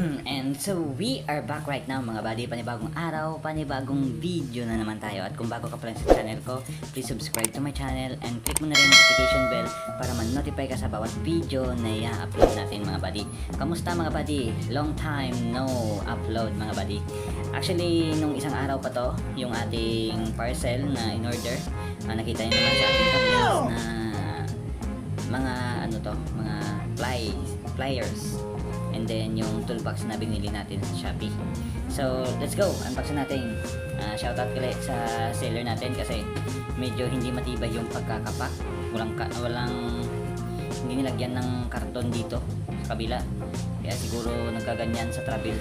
And so, we are back right now mga buddy. Panibagong araw, panibagong video na naman tayo. At kung bago ka pa sa channel ko, please subscribe to my channel and click mo na rin notification bell para man-notify ka sa bawat video na i-upload natin mga buddy. Kamusta mga buddy? Long time no upload mga buddy. Actually, nung isang araw pa to, yung ating parcel na in-order, ah, nakita niyo naman sa ating thumbnails na mga ano to, mga fly, flyers. Then yung toolbox na binili natin sa Shopee. So, let's go. Unboxing natin. Ah, shoutout ulit sa seller natin kasi medyo hindi matibay yung pagkakapak. Walang ka, walang hindi nilagyan ng karton dito sa kabila. Kaya siguro nagkaganyan sa travel.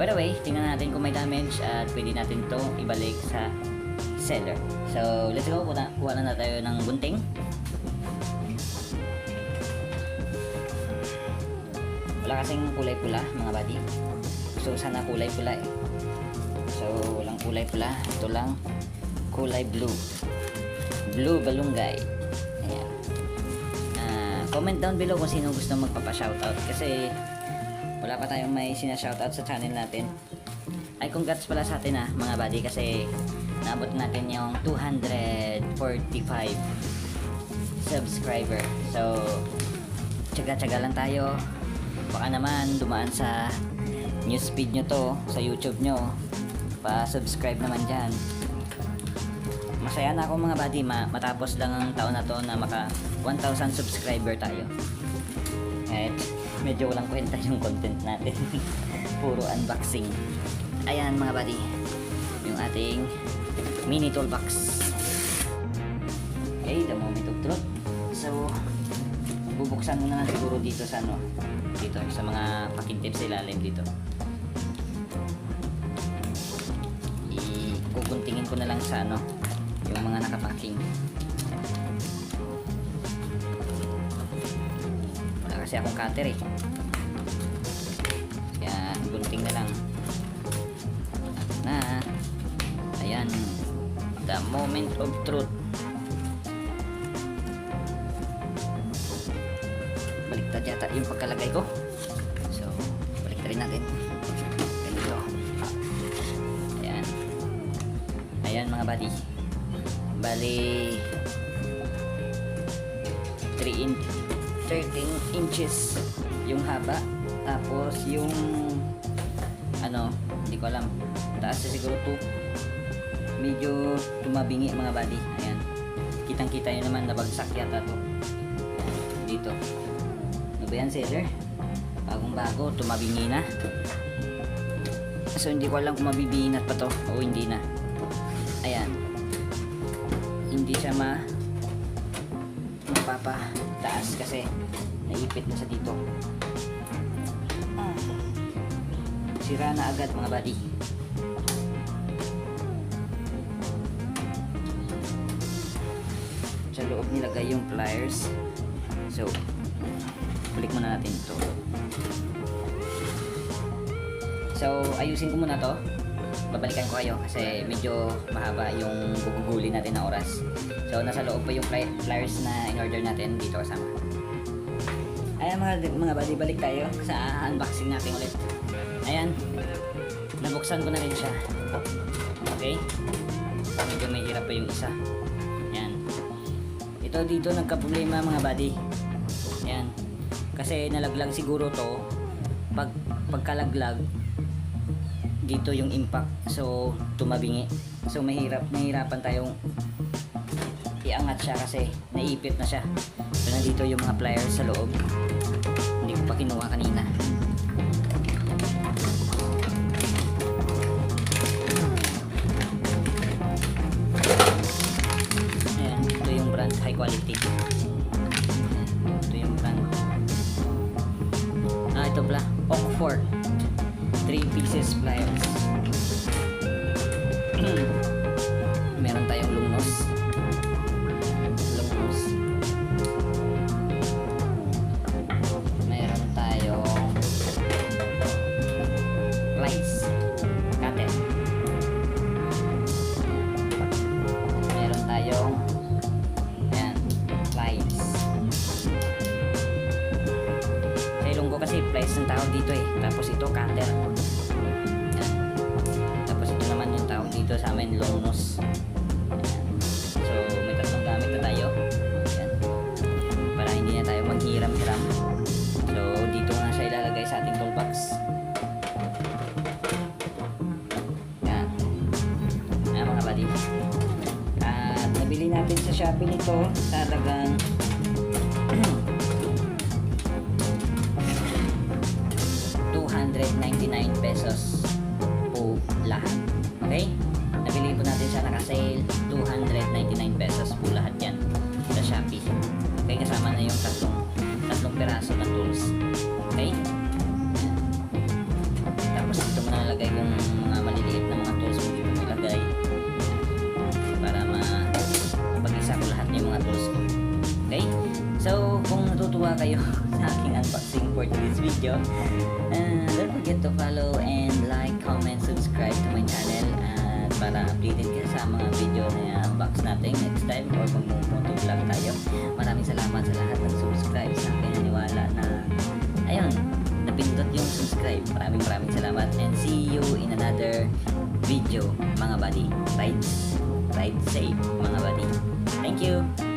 By the way, tingnan natin kung may damage at pwede natin to ibalik sa seller. So, let's go. Kuha, kuha na, na tayo ng gunting. Wala kasing kulay pula, mga buddy. So, sana kulay pula eh. So, walang kulay pula. Ito lang, kulay blue. Blue balunggay. Ayan. Ah, comment down below kung sino gusto magpapa-shoutout. Kasi, wala pa tayong may sina-shoutout sa channel natin. Ay, congrats pala sa atin ah, mga buddy. Kasi, naabot natin yung 245 subscriber. So, tsaga-tsaga lang tayo. Baka naman dumaan sa newsfeed nyo to, sa YouTube nyo. Pa-subscribe naman dyan. Masaya na ako mga buddy, ma matapos lang ang taon na to na maka 1,000 subscriber tayo. Kahit medyo walang kwenta yung content natin. Puro unboxing. Ayan mga buddy, yung ating mini toolbox. Okay, the moment of truth. So, bubuksan muna na siguro dito sa ano, dito sa mga pakintip sa ilalim dito. Ikukuntingin ko na lang sa ano, yung mga nakapaking. Wala kasi akong cutter eh. Kaya gunting na lang. Na, ayan, the moment of truth. Yata yung pagkalagay ko. So baliktarin natin. Ganito. Ayan. Ayan mga buddy. Bali 3 in 13 inches yung haba. Tapos yung ano hindi ko alam. Taas na siguro 2 medyo tumabingi mga buddy. Ayan. Kitang kita nyo naman nabagsak yata to. Dito ba yan, seller? Bagong bago, tumabingi na. So, hindi ko alam kung mabibinat pa to o hindi na. Ayan. Hindi siya ma mapapataas kasi naipit na sa dito. Sira na agad mga buddy. Sa loob nilagay yung pliers. So, balik muna natin ito so ayusin ko muna to. Babalikan ko kayo kasi medyo mahaba yung guguguli natin na oras. So nasa loob pa yung fly- flyers na in order natin dito kasama ayan mga, mga buddy balik tayo sa unboxing natin ulit. Ayan nabuksan ko na rin siya. Okay? Medyo may hirap pa yung isa. Ayan. Ito dito nagka-problema mga buddy kasi nalaglag siguro to. Pag pagkalaglag dito yung impact. So tumabingi. So mahirap mahirapan tayong iangat siya kasi naipit na siya. So nandito yung mga pliers sa loob. Hindi ko pa kinuha kanina. Ayan ito yung brand. High quality Meron tayong lungnos. Lungnos. Meron tayong rice. Cutter. Meron tayong yan, flies. Sa ilunggo kasi flies ang tawag dito eh. Tapos ito, cutter. Dito sa amin, long. So, may tatlong gamit na tayo. Yan. Para hindi na tayo maghiram-hiram. So, dito na siya ilalagay sa ating toolbox. Yan. Yan mga buddy. At nabili natin sa Shopee nito talagang 299 pesos po lahat. Okay? Nabili po natin siya naka-sale 299 pesos po lahat yan sa Shopee. Okay, kasama na yung tatlong tatlong peraso na tools. Okay? Tapos dito mo nalagay yung mga maliliit na mga tools mo dito nilagay para ma pag-isa ko lahat yung mga tools ko. Okay? So, kung natutuwa kayo sa aking unboxing for today's video, uh, Maraming maraming salamat and see you in another video mga buddy. Ride, ride safe mga buddy. Thank you!